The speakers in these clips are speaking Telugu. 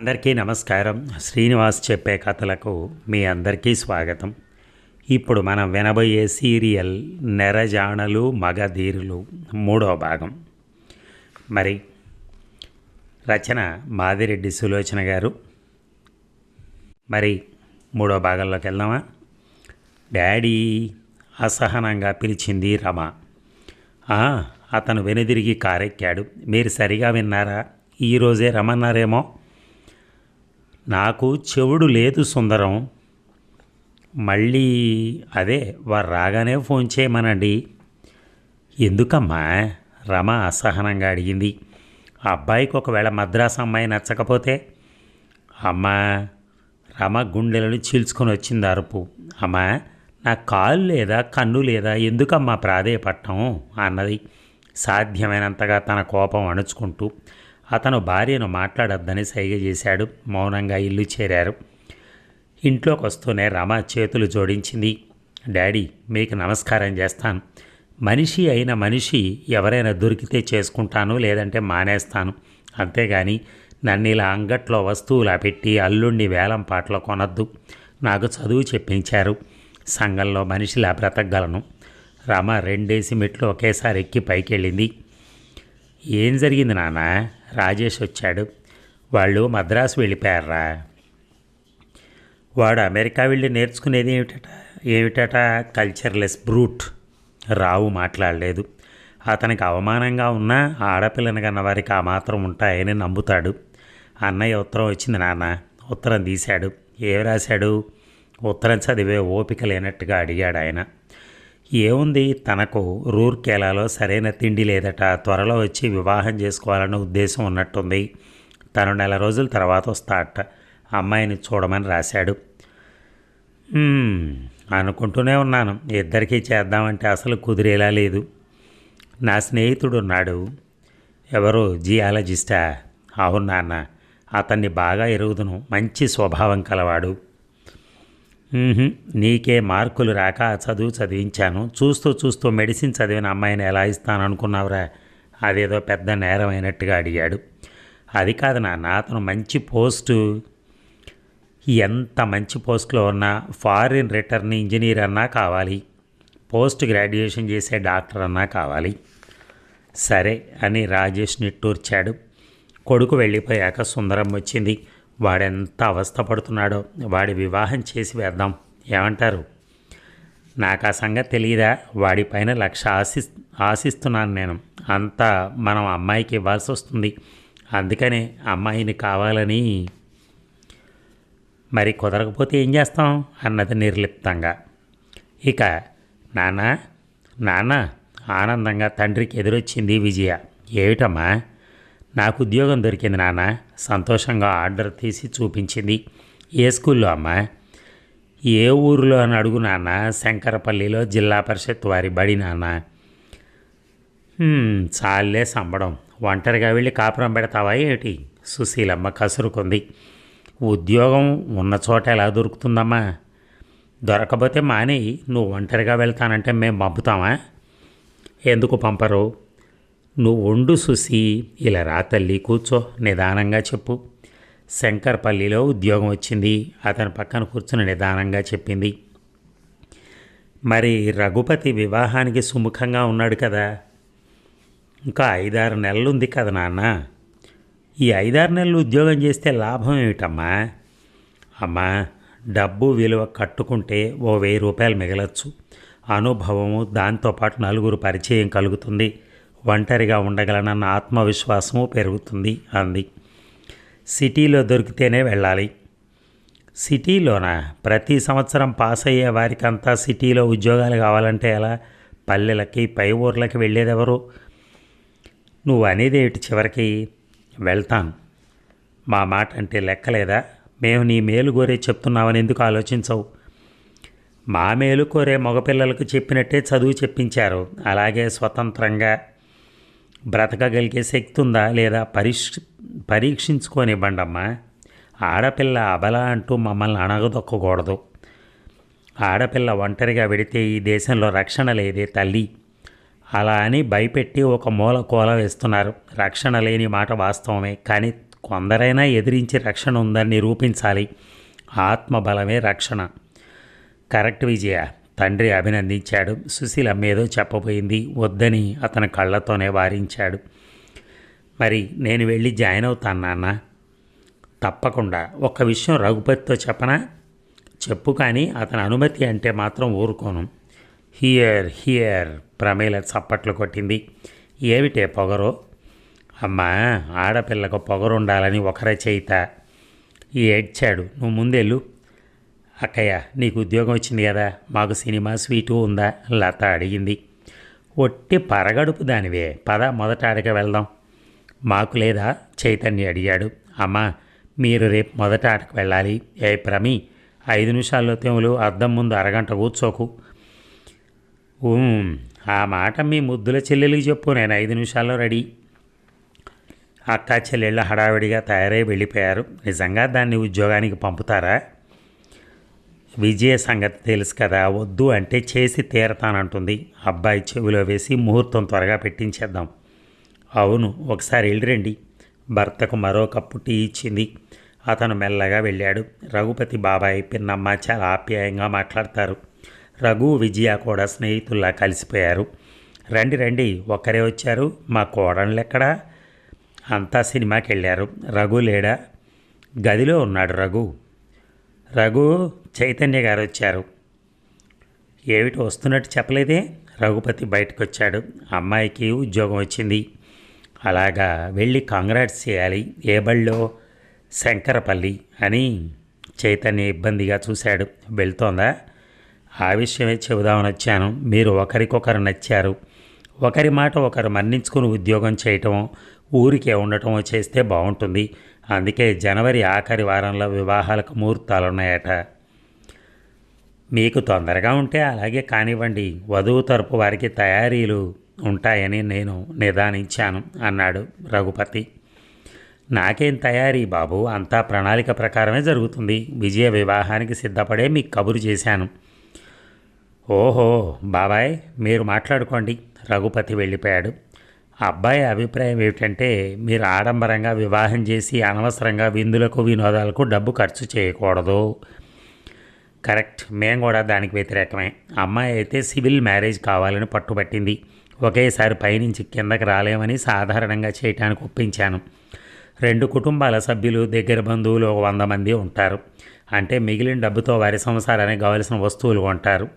అందరికీ నమస్కారం. శ్రీనివాస్ చెప్పే కథలకు మీ అందరికీ స్వాగతం. ఇప్పుడు మనం వినబోయే సీరియల్ నెరజాణలు మగధీరులు మూడో భాగం. మరి రచన మాదిరెడ్డి సులోచన గారు. మరి మూడో భాగంలోకి వెళ్దామా? డాడీ అసహనంగా పిలిచింది రమ. అతను వెనుదిరిగి కారెక్కాడు. మీరు సరిగా విన్నారా? ఈరోజే రమన్నారేమో నాకు చెవుడు లేదు సుందరం. మళ్ళీ అదే వారు రాగానే ఫోన్ చేయమనండి. ఎందుకమ్మా? రమ అసహనంగా అడిగింది. ఆ అబ్బాయికి ఒకవేళ మద్రాసు అమ్మాయి నచ్చకపోతే? అమ్మా రమ గుండెలను చీల్చుకొని వచ్చింది అరుపు. అమ్మా నా కాలు లేదా కన్ను లేదా ఎందుకమ్మా ప్రాధేయపట్టం? అన్నది సాధ్యమైనంతగా తన కోపం అణుచుకుంటూ అతను భార్యను మాట్లాడొద్దని సైగ చేశాడు. మౌనంగా ఇల్లు చేరారు. ఇంట్లోకి వస్తూనే రమ చేతులు జోడించింది. డాడీ మీకు నమస్కారం చేస్తాను. మనిషి అయిన మనిషి ఎవరైనా దొరికితే చేసుకుంటాను లేదంటే మానేస్తాను. అంతేగాని నన్ను ఇలా అంగట్లో వస్తువులా పెట్టి అల్లుణ్ణి వేలం పాటలు కొనద్దు. నాకు చదువు చెప్పించారు. సంఘంలో మనిషిలా బ్రతకగలను. రమ రెండేసి మెట్లు ఒకేసారి ఎక్కి పైకెళ్ళింది. ఏం జరిగింది నాన్న? రాజేష్ వచ్చాడు. వాళ్ళు మద్రాసు వెళ్ళిపోయారా? వాడు అమెరికా వెళ్ళి నేర్చుకునేది ఏమిటట? ఏమిటట? Cultureless brute. రావు మాట్లాడలేదు. అతనికి అవమానంగా ఉన్నా ఆడపిల్లని కన్న వారికి ఆ మాత్రం ఉంటాయని నమ్ముతాడు. అన్నయ్య ఉత్తరం వచ్చింది నాన్న. ఉత్తరం తీశాడు. ఏం రాశాడు? ఉత్తరం చదివే ఓపిక లేనట్టుగా అడిగాడు ఆయన. ఏముంది? తనకు రూర్కేలాలో సరైన తిండి లేదట. త్వరలో వచ్చి వివాహం చేసుకోవాలన్న ఉద్దేశం ఉన్నట్టుంది. తను నెల రోజుల తర్వాత వస్తాట అమ్మాయిని చూడమని రాశాడు. అనుకుంటూనే ఉన్నాను. ఇద్దరికీ చేద్దామంటే అసలు కుదిరేలా లేదు. నా స్నేహితుడు ఉన్నాడు. ఎవరు జియాలజిస్టా? అవును నాన్న. అతన్ని బాగా ఎరుగుదును. మంచి స్వభావం కలవాడు. నీకే మార్కులు రాక చదువు చదివించాను. చూస్తూ చూస్తూ మెడిసిన్ చదివిన అమ్మాయిని ఎలా ఇస్తాను అనుకున్నావురా అదేదో పెద్ద నేరం అయినట్టుగా అడిగాడు. అది కాదు నాన్న అతను మంచి పోస్టు. ఎంత మంచి పోస్ట్లో ఉన్నా ఫారిన్ రిటర్న్ ఇంజనీర్ అన్నా కావాలి. పోస్ట్ గ్రాడ్యుయేషన్ చేసే డాక్టర్ అన్నా కావాలి. సరే అని రాజేష్ నిట్టూర్చాడు. కొడుకు వెళ్ళిపోయాక సుందరం వచ్చింది. వాడెంత అవస్థపడుతున్నాడో వాడి వివాహం చేసి వేద్దాం. ఏమంటారు? నాకు ఆ సంగతి తెలియదా వాడిపైన లక్ష ఆశి ఆశిస్తున్నాను నేను. అంతా మనం అమ్మాయికి ఇవ్వాల్సి వస్తుంది. అందుకనే అమ్మాయిని కావాలని. మరి కుదరకపోతే ఏం చేస్తాం? అన్నది నిర్లిప్తంగా. ఇక నాన్న నాన్న ఆనందంగా తండ్రికి ఎదురొచ్చింది విజయ. ఏమిటమ్మా? నాకు ఉద్యోగం దొరికింది నాన్న. సంతోషంగా ఆర్డర్ తీసి చూపించింది. ఏ స్కూల్లో అమ్మా? ఏ ఊరిలో అని అడుగు నాన్న. శంకరపల్లిలో జిల్లా పరిషత్ వారి బడి నాన్న. చాలే సంబడం. ఒంటరిగా వెళ్ళి కాపురం పెడతావా ఏమిటి సుశీలమ్మ కసురుకుంది. ఉద్యోగం ఉన్న చోట ఎలా దొరుకుతుందమ్మా? దొరకపోతే మానేయి. నువ్వు ఒంటరిగా వెళ్తానంటే మేము పంపుతామా? ఎందుకు పంపరు? నువ్వు వండు సుసి ఇలా రా తల్లి కూర్చో నిదానంగా చెప్పు. శంకర్పల్లిలో ఉద్యోగం వచ్చింది. అతని పక్కన కూర్చుని నిదానంగా చెప్పింది. మరి రఘుపతి వివాహానికి సుముఖంగా ఉన్నాడు కదా. ఇంకా ఐదారు నెలలు ఉంది కదా నాన్న. ఈ ఐదారు నెలలు ఉద్యోగం చేస్తే లాభం ఏమిటమ్మా? అమ్మా డబ్బు విలువ కట్టుకుంటే ఓ వెయ్యి రూపాయలు మిగలచ్చు. అనుభవము దాంతోపాటు నలుగురు పరిచయం కలుగుతుంది. ఒంటరిగా ఉండగలనన్న ఆత్మవిశ్వాసము పెరుగుతుంది అంది. సిటీలో దొరికితేనే వెళ్ళాలి. సిటీలోనా? ప్రతి సంవత్సరం పాస్ అయ్యే వారికంతా సిటీలో ఉద్యోగాలు కావాలంటే ఎలా? పల్లెలకి పై ఊర్లకి వెళ్ళేదెవరు? నువ్వు అనేది ఏమిటి చివరికి? వెళ్తాను. మా మాట అంటే లెక్కలేదా? మేము నీ మేలు కోరే చెప్తున్నామని ఎందుకు ఆలోచించవు? మా మేలు కోరే మగపిల్లలకు చెప్పినట్టే చదువు చెప్పించారు. అలాగే స్వతంత్రంగా బ్రతకగలిగే శక్తి ఉందా లేదా పరీక్ష పరీక్షించుకోనివ్వండమ్మా. ఆడపిల్ల అబల అంటూ మమ్మల్ని అణగదొక్కకూడదు. ఆడపిల్ల ఒంటరిగా వెడితే ఈ దేశంలో రక్షణ లేదే తల్లి. అలా అని భయపెట్టి ఒక మూల కోల వేస్తున్నారు. రక్షణ లేని మాట వాస్తవమే కానీ కొందరైనా ఎదిరించి రక్షణ ఉందని నిరూపించాలి. ఆత్మబలమే రక్షణ. కరెక్ట్ విజయ. తండ్రి అభినందించాడు. సుశీల ఏదో చెప్పబోయింది. వద్దని అతని కళ్ళతోనే వారించాడు. మరి నేను వెళ్ళి జాయిన్ అవుతాను నాన్న. తప్పకుండా. ఒక విషయం రఘుపతితో చెప్పనా? చెప్పు కానీ అతని అనుమతి అంటే మాత్రం ఊరుకోను. హియర్ హియర్ ప్రమేల చప్పట్లు కొట్టింది. ఏమిటే పొగరు? అమ్మా ఆడపిల్లకు పొగరుండాలని ఒకరే చేయిత. ఏడ్చాడు. నువ్వు ముందెళ్ళు. అక్కయ్య నీకు ఉద్యోగం వచ్చింది కదా మాకు సినిమా స్వీటు ఉందా? లత అడిగింది. ఒట్టి పరగడుపు దానివే. పద మొదట ఆడక వెళ్దాం. మాకు లేదా? చైతన్య అడిగాడు. అమ్మా మీరు రేపు మొదట ఆటకు వెళ్ళాలి. ఏ ప్రమి ఐదు నిమిషాల్లో తెములు అద్దం ముందు అరగంట కూర్చోకు. ఆ మాట మీ ముద్దుల చెల్లెలికి చెప్పు నేను ఐదు నిమిషాల్లో రెడీ. అక్క చెల్లెళ్ళు హడావిడిగా తయారై వెళ్ళిపోయారు. నిజంగా దాన్ని ఉద్యోగానికి పంపుతారా? విజయ సంగతి తెలుసు కదా వద్దు అంటే చేసి తీరతానంటుంది. అబ్బాయి చెవిలో వేసి ముహూర్తం త్వరగా పెట్టించేద్దాం. అవును ఒకసారి వెళ్ళిరండి. భర్తకు మరో కప్పు టీ ఇచ్చింది. అతను మెల్లగా వెళ్ళాడు. రఘుపతి బాబాయ్ పిన్నమ్మ చాలా ఆప్యాయంగా మాట్లాడతారు. రఘు విజయ కూడా స్నేహితుల్లా కలిసిపోయారు. రండి రండి ఒక్కరే వచ్చారు. మా కోడళ్ళు ఎక్కడ అంతా సినిమాకి వెళ్ళారు రఘు లేడా? గదిలో ఉన్నాడు రఘు. రఘు చైతన్య గారు వచ్చారు. ఏమిటి వస్తున్నట్టు చెప్పలేదే? రఘుపతి బయటకు వచ్చాడు అమ్మాయికి ఉద్యోగం వచ్చింది. అలాగా వెళ్ళి కాంగ్రాట్స్ చేయాలి. ఏ బళ్ళో? శంకరపల్లి అని చైతన్య ఇబ్బందిగా చూశాడు. వెళ్తోందా? ఆ విషయమే చెబుదామని వచ్చాను. మీరు ఒకరికొకరు నచ్చారు. ఒకరి మాట ఒకరు మన్నించుకుని ఉద్యోగం చేయటం ఊరికే ఉండటమో చేస్తే బాగుంటుంది. అందుకే జనవరి ఆఖరి వారంలో వివాహాలకు ముహూర్తాలు ఉన్నాయట మీకు తొందరగా ఉంటే అలాగే కానివ్వండి వధువు తరపు వారికి తయారీలు ఉంటాయని నేను నిదానించాను అన్నాడు రఘుపతి. నాకేం తయారీ బాబు అంతా ప్రణాళిక ప్రకారమే జరుగుతుంది. విజయ వివాహానికి సిద్ధపడే మీకు కబురు చేశాను. ఓహో బాబాయ్ మీరు మాట్లాడుకోండి రఘుపతి వెళ్ళిపోయాడు. అబ్బాయి అభిప్రాయం ఏమిటంటే మీరు ఆడంబరంగా వివాహం చేసి అనవసరంగా విందులకు వినోదాలకు డబ్బు ఖర్చు చేయకూడదు. కరెక్ట్. మేము కూడా దానికి వ్యతిరేకమే. అమ్మాయి అయితే సివిల్ మ్యారేజ్ కావాలని పట్టుబట్టింది. ఒకేసారి పైనుంచి కిందకి రాలేమని సాధారణంగా చేయటానికి ఒప్పించాను. రెండు కుటుంబాల సభ్యులు దగ్గర బంధువులు ఒక వంద మంది ఉంటారు. అంటే మిగిలిన డబ్బుతో వారి సంసారానికి కావలసిన వస్తువులు కొంటారు.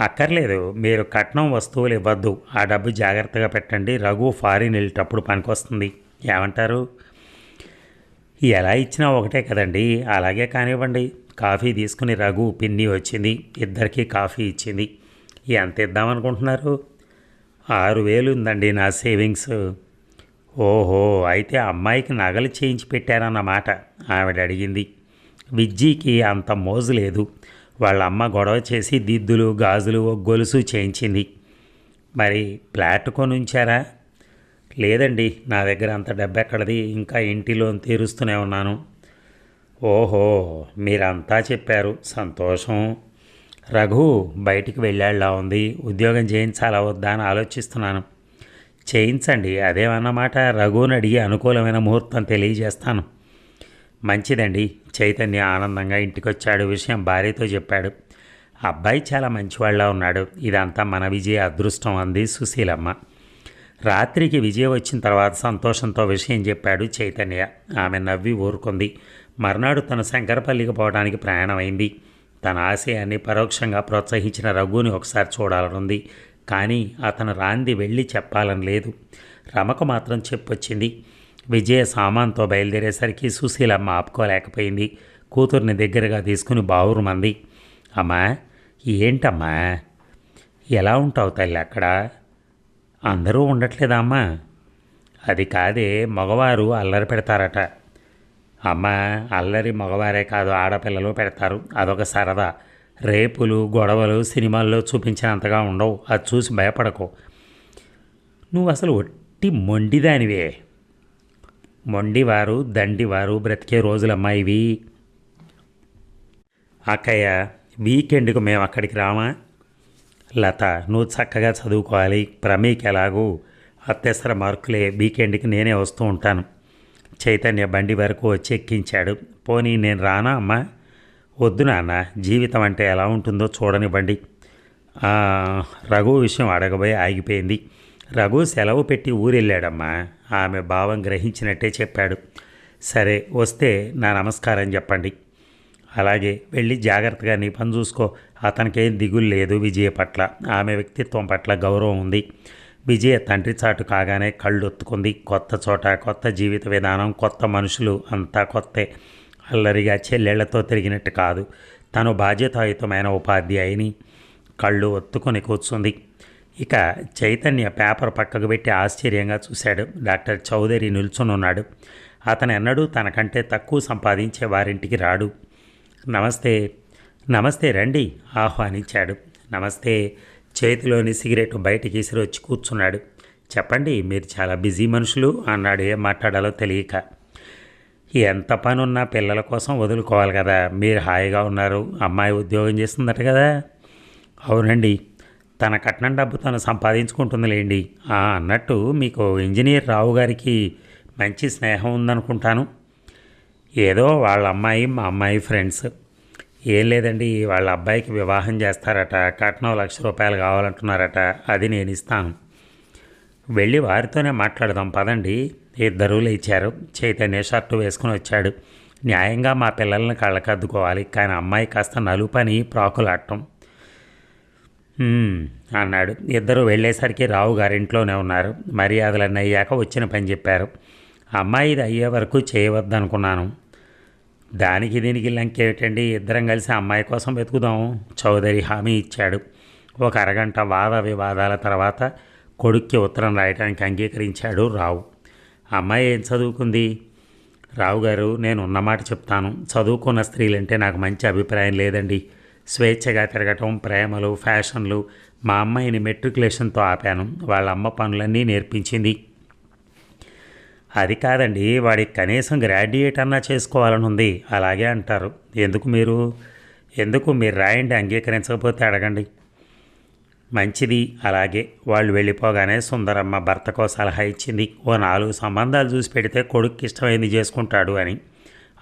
అక్కర్లేదు. మీరు కట్నం వస్తువులు ఇవ్వద్దు. ఆ డబ్బు జాగ్రత్తగా పెట్టండి. రఘు ఫారిన్ వెళ్ళేటప్పుడు పనికొస్తుంది. ఏమంటారు? ఎలా ఇచ్చినా ఒకటే కదండి. అలాగే కానివ్వండి. కాఫీ తీసుకుని రఘు పిన్ని వచ్చింది. ఇద్దరికి కాఫీ ఇచ్చింది. ఎంత ఇద్దామనుకుంటున్నారు? ఆరు వేలు ఉందండి నా సేవింగ్స్. ఓహో అయితే అమ్మాయికి నగలు చేయించి పెట్టారన్నమాట ఆవిడ అడిగింది. విజ్జీకి అంత మోజు లేదు. వాళ్ళ అమ్మ గొడవ చేసి దిద్దులు గాజులు ఓ గొలుసు చేయించింది. మరి ఫ్లాట్ కొనుంచారా? లేదండి నా దగ్గర అంత డబ్బెక్కడది ఇంకా ఇంటిలోన్ తీరుస్తూనే ఉన్నాను. ఓహో మీరంతా చెప్పారు. సంతోషం. రఘు బయటికి వెళ్ళాళ్ళ ఉంది. ఉద్యోగం చేయించాలా వద్దా అని ఆలోచిస్తున్నాను. చేయించండి అదేమన్నమాట? రఘుని అడిగి అనుకూలమైన ముహూర్తం తెలియజేస్తాను. మంచిదండి. చైతన్య ఆనందంగా ఇంటికొచ్చాడు. విషయం భార్యతో చెప్పాడు. అబ్బాయి చాలా మంచివాళ్ళ ఉన్నాడు. ఇదంతా మన విజయ అదృష్టం అంది సుశీలమ్మ. రాత్రికి విజయ వచ్చిన తర్వాత సంతోషంతో విషయం చెప్పాడు చైతన్య. ఆమె నవ్వి ఊరుకుంది. మర్నాడు తను శంకరపల్లికి పోవడానికి ప్రయాణమైంది. తన ఆశయాన్ని పరోక్షంగా ప్రోత్సహించిన రఘుని ఒకసారి చూడాలనుంది. కానీ అతను రాంది వెళ్ళి చెప్పాలని లేదు. రమకు మాత్రం చెప్పొచ్చింది. విజయ సామాన్తో బయలుదేరేసరికి సుశీలమ్మ ఆపుకోలేకపోయింది. కూతుర్ని దగ్గరగా తీసుకుని బావురుమంది అమ్మా ఏంటమ్మా? ఎలా ఉంటావు తల్లి అక్కడ? అందరూ ఉండట్లేదా అమ్మా? అది కాదే మగవారు అల్లరి పెడతారట. అమ్మ అల్లరి మగవారే కాదు ఆడపిల్లలు పెడతారు. అదొక సరదా. రేపులు గొడవలు సినిమాల్లో చూపించినంతగా ఉండవు. అది చూసి భయపడకు. నువ్వు అసలు ఒట్టి మొండిదానివే. మొండివారు దండివారు బ్రతికే రోజులమ్మా ఇవి. అక్కయ్య వీకెండ్కు మేము అక్కడికి రామా? లత నువ్వు చక్కగా చదువుకోవాలి. ప్రమీకి ఎలాగూ అత్యవసర మార్కులే. వీకెండ్కి నేనే వస్తూ ఉంటాను. చైతన్య బండి వరకు వచ్చి ఎక్కించాడు పోనీ నేను రానా అమ్మా? వద్దు నాన్న జీవితం అంటే ఎలా ఉంటుందో చూడనివ్వండి. బండి రఘు విషయం అడగబోయి ఆగిపోయింది. రఘు సెలవు పెట్టి ఊరెళ్ళాడమ్మా. ఆమె భావం గ్రహించినట్టే చెప్పాడు. సరే వస్తే నా నమస్కారం చెప్పండి. అలాగే వెళ్ళి జాగ్రత్తగా నీ పని చూసుకో. అతనికేం దిగులు లేదు విజయ పట్ల. ఆమె వ్యక్తిత్వం పట్ల గౌరవం ఉంది. విజయ తండ్రి చాటు కాగానే కళ్ళు ఒత్తుకుంది కొత్త చోట కొత్త జీవిత విధానం కొత్త మనుషులు అంతా కొత్తే. అల్లరిగా చెల్లెళ్ళతో తిరిగినట్టు కాదు. తను బాధ్యతాయుతమైన ఉపాధ్యాయుని. కళ్ళు ఒత్తుకొని కూర్చుంది. ఇక చైతన్య పేపర్ పక్కకు పెట్టి ఆశ్చర్యంగా చూశాడు. డాక్టర్ చౌదరి నిల్చునున్నాడు అతను ఎన్నడూ తనకంటే తక్కువ సంపాదించే వారింటికి రాడు. నమస్తే నమస్తే రండి ఆహ్వానించాడు. నమస్తే చేతిలోని సిగరెట్ బయటికి వచ్చి కూర్చున్నాడు. చెప్పండి మీరు చాలా బిజీ మనుషులు అన్నాడు. ఏం మాట్లాడాలో తెలియక. ఎంత పని ఉన్నా పిల్లల కోసం వదులుకోవాలి కదా. మీరు హాయిగా ఉన్నారు. అమ్మాయి ఉద్యోగం చేస్తుందట కదా. అవునండి. తన కట్నం డబ్బు తను సంపాదించుకుంటుందిలేండి. అన్నట్టు మీకు ఇంజనీర్ రావు గారికి మంచి స్నేహం ఉందనుకుంటాను. ఏదో వాళ్ళ అమ్మాయి మా అమ్మాయి ఫ్రెండ్స్. ఏం లేదండి వాళ్ళ అబ్బాయికి వివాహం చేస్తారట కట్నం లక్ష రూపాయలు కావాలంటున్నారట అది నేను ఇస్తాను. వెళ్ళి వారితోనే మాట్లాడదాం పదండి. ఇద్దరూ లేచారు. చైతన్య షర్టు వేసుకుని వచ్చాడు. న్యాయంగా మా పిల్లల్ని కళ్ళకద్దుకోవాలి కానీ అమ్మాయి కాస్త నలుపని ప్రాకులాడటం. అన్నాడు. ఇద్దరు వెళ్ళేసరికి రావు గారి ఇంట్లోనే ఉన్నారు. మర్యాదలన్నీ అయ్యాక వచ్చిన పని చెప్పారు. అమ్మాయి ఇది అయ్యే వరకు చేయవద్దనుకున్నాను. దానికి దీనికి లంకేమిటండి? ఇద్దరం కలిసి అమ్మాయి కోసం వెతుకుదాం చౌదరి హామీ ఇచ్చాడు. ఒక అరగంట వాద వివాదాల తర్వాత కొడుక్కి ఉత్తరం రాయడానికి అంగీకరించాడు రావు. అమ్మాయి ఏం చదువుకుంది? రావు గారు నేను ఉన్నమాట చెప్తాను. చదువుకున్న స్త్రీలంటే నాకు మంచి అభిప్రాయం లేదండి. స్వేచ్ఛగా తిరగటం ప్రేమలు ఫ్యాషన్లు మా అమ్మాయిని మెట్రికులేషన్తో ఆపాను. వాళ్ళ అమ్మ పనులన్నీ నేర్పించింది. అది కాదండి వాడికి కనీసం గ్రాడ్యుయేట్ అన్నా చేసుకోవాలని ఉంది అలాగే అంటారు. ఎందుకు మీరు ఎందుకు మీరు రాయండి అంగీకరించకపోతే అడగండి. మంచిది అలాగే వాళ్ళు వెళ్ళిపోగానే సుందరమ్మ భర్తకో సలహా ఇచ్చింది. ఓ నాలుగు సంబంధాలు చూసి పెడితే కొడుక్కి ఇష్టమైంది చేసుకుంటాడు అని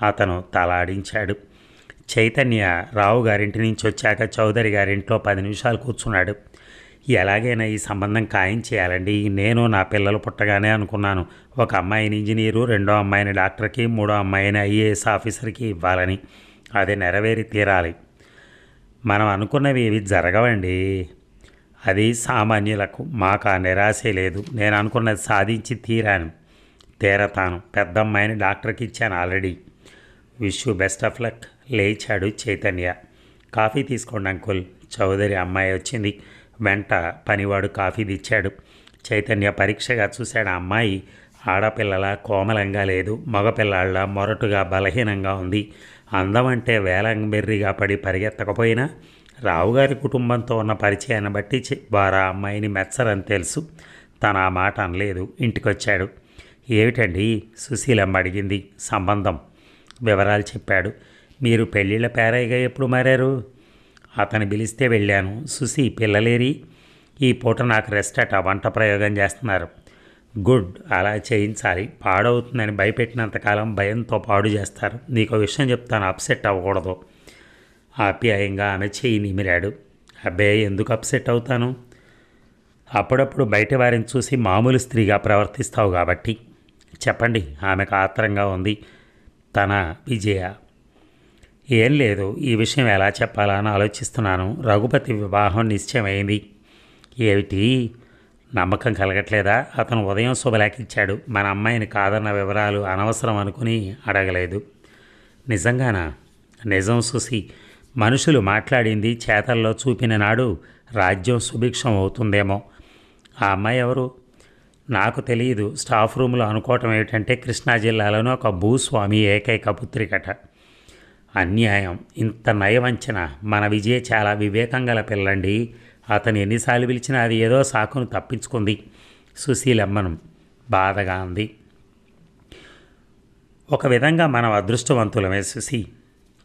అతను తలాడించాడు. చైతన్య రావు గారింటి నుంచి వచ్చాక చౌదరి గారింట్లో పది నిమిషాలు కూర్చున్నాడు. ఎలాగైనా ఈ సంబంధం ఖాయం చేయాలండి. నేను నా పిల్లలు పుట్టగానే అనుకున్నాను. ఒక అమ్మాయిని ఇంజనీరు రెండో అమ్మాయిని డాక్టర్కి మూడో అమ్మాయిని ఐఏఎస్ ఆఫీసర్కి ఇవ్వాలని. అది నెరవేరి తీరాలి. మనం అనుకున్నవి ఇవి జరగవండి. అది సామాన్యులకు మాకు ఆ నిరాశే లేదు. నేను అనుకున్నది సాధించి తీరాను. తీరతాను. పెద్ద అమ్మాయిని డాక్టర్కి ఇచ్చాను already. Wish you best of luck. లేచాడు చైతన్య. కాఫీ తీసుకోండి అంకుల్. చౌదరి అమ్మాయి వచ్చింది. వెంట పనివాడు కాఫీ తెచ్చాడు. చైతన్య పరీక్షగా చూశాడు ఆ అమ్మాయి ఆడపిల్లల కోమలంగా లేదు. మగపిల్లాళ్ళ మొరటుగా బలహీనంగా ఉంది. అందం అంటే వేలంబెర్రిగా పడి పరిగెత్తకపోయినా రావుగారి కుటుంబంతో ఉన్న పరిచయాన్ని బట్టి వారా వారు ఆ అమ్మాయిని మెచ్చరని తెలుసు. తను ఆ మాట అనలేదు. ఇంటికొచ్చాడు. ఏమిటండి? సుశీలమ్మ అడిగింది. సంబంధం? వివరాలు చెప్పాడు. మీరు పెళ్ళిళ్ళ పేరయ్యగా ఎప్పుడు మారారు? అతను పిలిస్తే వెళ్ళాను. సుసి పిల్లలేరి? ఈ పూట నాకు రెస్ట్ అట వంట ప్రయోగం చేస్తున్నారు. గుడ్ అలా చేయించాలి. పాడవుతుందని భయపెట్టినంతకాలం భయంతో పాడు చేస్తారు. నీకు విషయం చెప్తాను అప్సెట్ అవ్వకూడదు. ఆప్యాయంగా ఆమె చేయి నిమిరాడు. అబ్బే ఎందుకు అప్సెట్ అవుతాను? అప్పుడప్పుడు బయట వారిని చూసి మామూలు స్త్రీగా ప్రవర్తిస్తావు కాబట్టి. చెప్పండి ఆమెకు ఆత్రంగా ఉంది. తన విజయ ఏం లేదు ఈ విషయం ఎలా చెప్పాలా అని ఆలోచిస్తున్నాను. రఘుపతి వివాహం నిశ్చయమైంది. ఏమిటి? నమ్మకం కలగట్లేదా? అతను ఉదయం శుభలేఖిచ్చాడు మన అమ్మాయిని కాదన్న వివరాలు అనవసరం అనుకుని అడగలేదు. నిజంగానా? నిజం సుసి మనుషులు మాట్లాడింది చేతల్లో చూపిన నాడు రాజ్యం సుభిక్షం అవుతుందేమో. ఆ అమ్మాయి ఎవరు? నాకు తెలియదు. స్టాఫ్ రూమ్లో అనుకోవటం ఏమిటంటే కృష్ణా జిల్లాలోని ఒక భూస్వామి ఏకైక పుత్రికట. అన్యాయం. ఇంత నయవంచన. మన విజయ చాలా వివేకం గల పిల్లండి. అతను ఎన్నిసార్లు పిలిచినా అది ఏదో సాకును తప్పించుకుంది. సుశీలమ్మను బాధగా ఉంది ఒక విధంగా మనం అదృష్టవంతులమే సుశీ.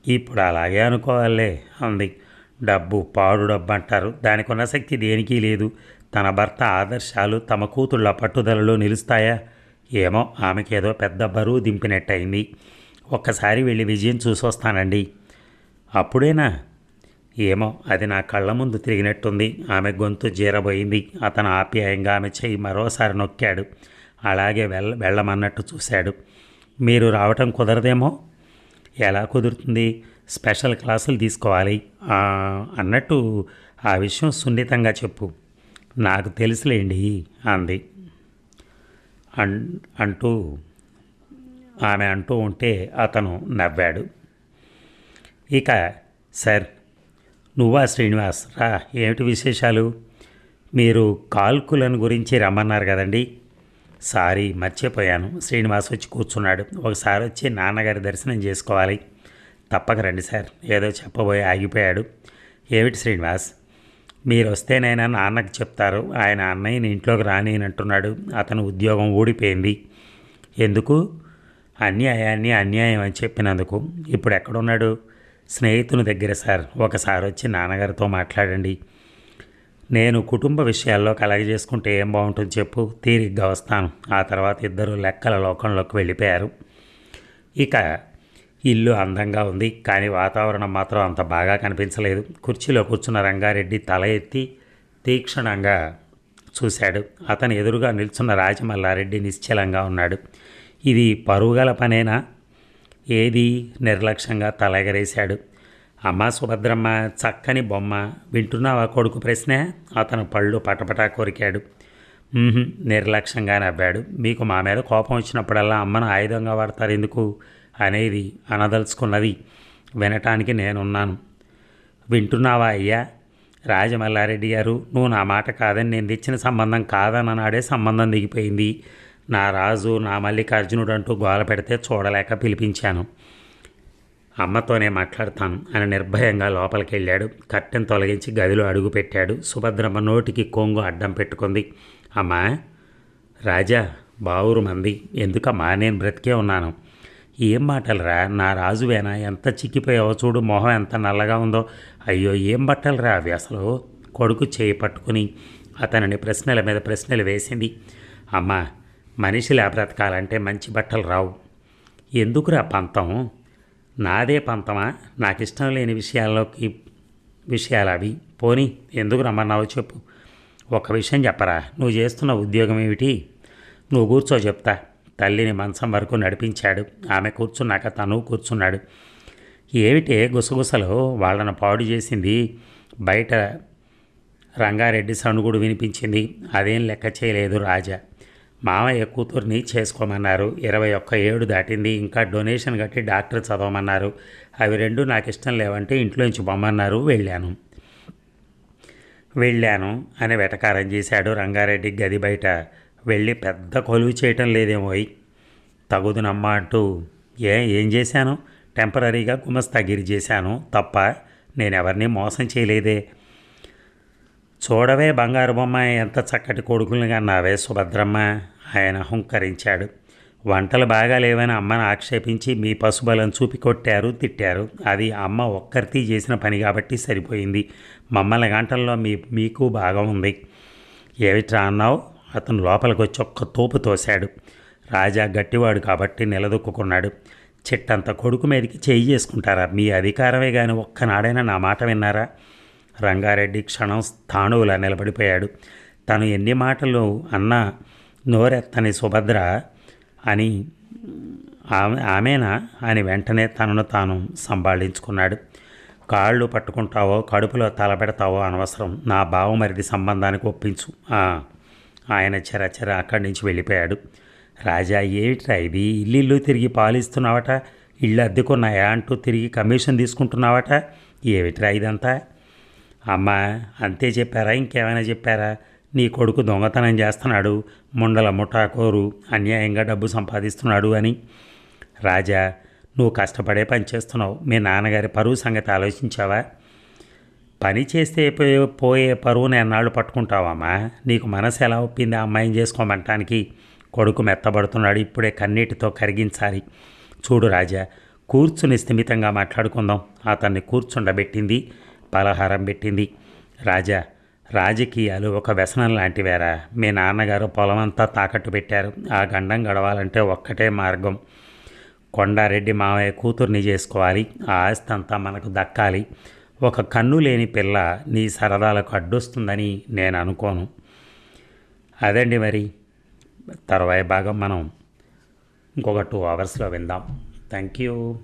ఇప్పుడు అలాగే అనుకోవాలే అంది. డబ్బు పాడు డబ్బు అంటారు. దానికి ఉన్న శక్తి దేనికి లేదు. తన భర్త ఆదర్శాలు తమ కూతుళ్ళ పట్టుదలలో నిలుస్తాయా? ఏమో ఆమెకేదో పెద్ద బరువు దింపినట్టయింది. ఒక్కసారి వెళ్ళి విజయం చూసొస్తానండి. అప్పుడేనా? ఏమో అది నా కళ్ళ ముందు తిరిగినట్టుంది. ఆమె గొంతు జీరబోయింది. అతను ఆప్యాయంగా ఆమె చెయ్యి మరోసారి నొక్కాడు. అలాగే వెళ్ళ వెళ్ళమన్నట్టు చూశాడు. మీరు రావటం కుదరదేమో? ఎలా కుదురుతుంది? స్పెషల్ క్లాసులు తీసుకోవాలి. అన్నట్టు ఆ విషయం సున్నితంగా చెప్పు. నాకు తెలుసులేండి అంది. అన్ అంటూ ఆమె అంటూ ఉంటే అతను నవ్వాడు. ఇక సార్ నువ్వా శ్రీనివాస్? రా ఏమిటి విశేషాలు? మీరు కాల్కులను గురించి రమ్మన్నారు కదండి. సారీ మర్చిపోయాను. శ్రీనివాస్ వచ్చి కూర్చున్నాడు. ఒకసారి వచ్చి నాన్నగారి దర్శనం చేసుకోవాలి. తప్పక రండి సార్. ఏదో చెప్పబోయి ఆగిపోయాడు. ఏమిటి శ్రీనివాస్? మీరు వస్తేనైనా నాన్నకు చెప్తారు. ఆయన అన్నయ్యని ఇంట్లోకి రానినంటున్నాడు అతను ఉద్యోగం ఊడిపోయింది. ఎందుకు? అన్యాయాన్ని అన్యాయం అని చెప్పినందుకు ఇప్పుడు ఎక్కడున్నాడు? స్నేహితుని దగ్గర సార్. ఒకసారి వచ్చి నాన్నగారితో మాట్లాడండి. నేను కుటుంబ విషయాల్లో కలగజేసుకుంటే ఏం బాగుంటుంది చెప్పు? తీరిగ్గా వస్తాను. ఆ తర్వాత ఇద్దరు లెక్కల లోకంలోకి వెళ్ళిపోయారు. ఇక ఇల్లు అందంగా ఉంది కానీ వాతావరణం మాత్రం అంత బాగా కనిపించలేదు. కుర్చీలో కూర్చున్న రంగారెడ్డి తల ఎత్తి తీక్షణంగా చూశాడు. అతని ఎదురుగా నిల్చున్న రాజమల్లారెడ్డి నిశ్చలంగా ఉన్నాడు. ఇది పరుగుగల పనేనా? ఏది? నిర్లక్ష్యంగా తలెగరేశాడు. అమ్మ సుభద్రమ్మ చక్కని బొమ్మ. వింటున్నావా కొడుకు ప్రశ్నే? అతను పళ్ళు పటపటా కొరికాడు. నిర్లక్ష్యంగా నవ్వాడు. మీకు మా మీద కోపం వచ్చినప్పుడల్లా అమ్మను ఆయుధంగా వాడతారు ఎందుకు? అనేది అనదలుచుకున్నది. వినటానికి నేనున్నాను. వింటున్నావా అయ్యా? రాజమల్లారెడ్డి గారు నువ్వు నా మాట కాదని నేను తెచ్చిన సంబంధం కాదన్ననాడే సంబంధం దిగిపోయింది. నా రాజు నా మల్లికార్జునుడు అంటూ గోల పెడితే చూడలేక పిలిపించాను. అమ్మతోనే మాట్లాడతాను అని నిర్భయంగా లోపలికి వెళ్ళాడు కట్టెను తొలగించి గదిలో అడుగుపెట్టాడు సుభద్రమ్మ నోటికి కొంగు అడ్డం పెట్టుకుంది. అమ్మా రాజా బావురు మంది. ఎందుకమ్మా నేను బ్రతికే ఉన్నాను. ఏం మాటలురా? నా రాజువేనా? ఎంత చిక్కిపోయావో చూడు మొహం ఎంత నల్లగా ఉందో. అయ్యో ఏం బట్టలరా అవి అసలు? కొడుకు చేయి పట్టుకుని అతనిని ప్రశ్నల మీద ప్రశ్నలు వేసింది. అమ్మా మనిషిలా బ్రతకాలంటే మంచి బట్టలు రావు. ఎందుకురా పంతం? నాదే పంతమా? నాకు ఇష్టం లేని విషయాల్లోకి విషయాలు అవి పోని ఎందుకు రమ్మన్నావో చెప్పు. ఒక విషయం చెప్పరా? నువ్వు చేస్తున్న ఉద్యోగం ఏమిటి? నువ్వు కూర్చో చెప్తా. తల్లిని మంచం వరకు నడిపించాడు. ఆమె కూర్చున్నాక తను కూర్చున్నాడు. ఏమిటే గుసగుసలు వాళ్ళను పాడు చేసింది? బయట రంగారెడ్డి సణుగుడు వినిపించింది. అదేం లెక్క చేయలేదు రాజా. మామయ్య కూతుర్ని చేసుకోమన్నారు. ఇరవై ఒక్క ఏడు దాటింది. ఇంకా డొనేషన్ కట్టి డాక్టర్ చదవమన్నారు. అవి రెండు నాకు ఇష్టం లేవంటే ఇంట్లోంచి పొమ్మన్నారు వెళ్ళాను. వెళ్ళాను అని వెటకారం చేశాడు రంగారెడ్డి గది బయట. వెళ్ళి పెద్ద కొలువు చేయటం లేదేమోయ్. తగుదునమ్మా అంటూ ఏ ఏం చేశాను? టెంపరీగా గుమస్తాగిరి చేశాను తప్ప నేను ఎవరిని మోసం చేయలేదే. చూడవే బంగారు బొమ్మ ఎంత చక్కటి కొడుకుల్ని నావే సుభద్రమ్మ ఆయన హుంకరించాడు వంటలు బాగా లేవని అమ్మను ఆక్షేపించి మీ పశుబలం చూపి కొట్టారు తిట్టారు. అది అమ్మ ఒక్కరితీ చేసిన పని కాబట్టి సరిపోయింది. మమ్మల్ని గంటల్లో మీ మీకు బాగా ఉంది. ఏమిట్రా అన్నావు? అతను లోపలికి వచ్చి ఒక్క తోపు తోశాడు. రాజా గట్టివాడు కాబట్టి నిలదొక్కున్నాడు చిట్టంత కొడుకు మీదకి చేయి చేసుకుంటారా? మీ అధికారమే కానీ ఒక్కనాడైనా నా మాట విన్నారా? రంగారెడ్డి క్షణం స్థాణువులా నిలబడిపోయాడు. తను ఎన్ని మాటలు అన్నా నోరెత్తని సుభద్ర అని ఆమె ఆమెనా అని వెంటనే తనను తాను సంభాళించుకున్నాడు. కాళ్ళు పట్టుకుంటావో కడుపులో తలపెడతావో అనవసరం. నా బావమరిది సంబంధానికి ఒప్పించు. ఆయన చెరచెర అక్కడి నుంచి వెళ్ళిపోయాడు. రాజా ఏమిట్రా ఇది? ఇల్లు తిరిగి పాలిస్తున్నావట? ఇళ్ళు అద్దెకున్నాయా అంటూ తిరిగి కమిషన్ తీసుకుంటున్నావట? ఏమిట్రా ఇదంతా? అమ్మా అంతే చెప్పారా? ఇంకేమైనా చెప్పారా? నీ కొడుకు దొంగతనం చేస్తున్నాడు ముండల ముఠాకోరు అన్యాయంగా డబ్బు సంపాదిస్తున్నాడు అని. రాజా నువ్వు కష్టపడే పని చేస్తున్నావు. మీ నాన్నగారి పరువు సంగతి ఆలోచించావా? పని చేస్తే పోయే పోయే పరువుని ఎన్నాళ్ళు పట్టుకుంటావమ్మా. నీకు మనసు ఎలా ఒప్పింది ఆ అమ్మాయిని చేసుకోమంటానికి? కొడుకు మెత్తబడుతున్నాడు ఇప్పుడే కన్నీటితో కరిగించాలి. చూడు రాజా కూర్చుని స్థిమితంగా మాట్లాడుకుందాం. అతన్ని కూర్చుండబెట్టింది పలహారం పెట్టింది. రాజా రాజకీయాలు ఒక వ్యసనం లాంటివేరా? మీ నాన్నగారు పొలమంతా తాకట్టు పెట్టారు. ఆ గండం గడవాలంటే ఒక్కటే మార్గం. కొండారెడ్డి మావయ్య కూతుర్ని చేసుకోవాలి. ఆ ఆస్తి అంతా మనకు దక్కాలి. ఒక కన్ను లేని పిల్ల నీ సరదాలకు అడ్డొస్తుందని నేను అనుకోను. అదండి మరి. తర్వాయి భాగం మనం ఇంకొక టూ అవర్స్లో విందాం. Thank you